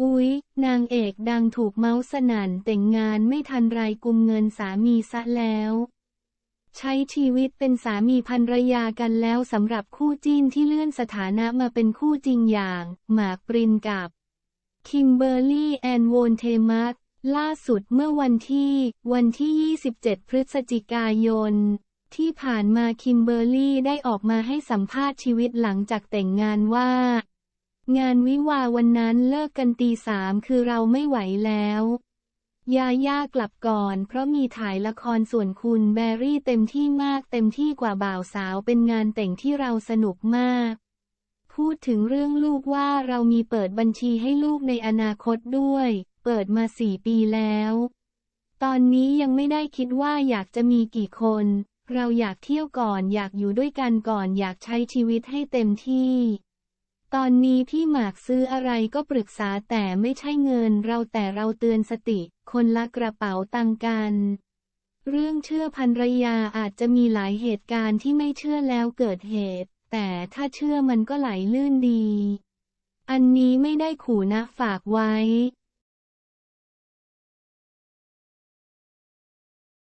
อุ๊ย นางเอกดังถูกเมาส์สนันแต่งงานไม่ทันไรกุมเงินสามีซะแล้ว ใช้ชีวิตเป็นสามีภรรยากันแล้วสำหรับคู่จิ้นที่เลื่อนสถานะมาเป็นคู่จริงอย่าง หมากปรินกับคิมเบอร์รี่แอนโวนเทมัสล่าสุดเมื่อวันที่ วันที่ 27 พฤศจิกายน ที่ผ่านมาคิมเบอร์รี่ได้ออกมาให้สัมภาษณ์ชีวิตหลังจากแต่งงานว่า งานวิวาวันนั้นเลิกกันตีสามคือเราไม่ไหวแล้ว ยาย่ากลับก่อน เพราะมีถ่ายละครส่วนคุณแบรี่เต็มที่มากเต็มที่กว่าบ่าวสาวเป็นงานแต่งที่เราสนุกมาก พูดถึงเรื่องลูกว่าเรามีเปิดบัญชีให้ลูกในอนาคตด้วย เปิดมาสี่ปีแล้ว ตอนนี้ยังไม่ได้คิดว่าอยากจะมีกี่คน เราอยากเที่ยวก่อนอยากอยู่ด้วยกันก่อนอยากใช้ชีวิตให้เต็มที่ ตอนนี้พี่หมากซื้ออะไรก็ปรึกษาแต่ไม่ใช่เงินเราแต่เราเตือนสติ คนละกระเป๋าตังค์กัน เรื่องเชื่อพันรยาอาจจะมีหลายเหตุการณ์ที่ไม่เชื่อแล้วเกิดเหตุ แต่ถ้าเชื่อมันก็ไหลลื่นดี อันนี้ไม่ได้ขู่นะฝากไว้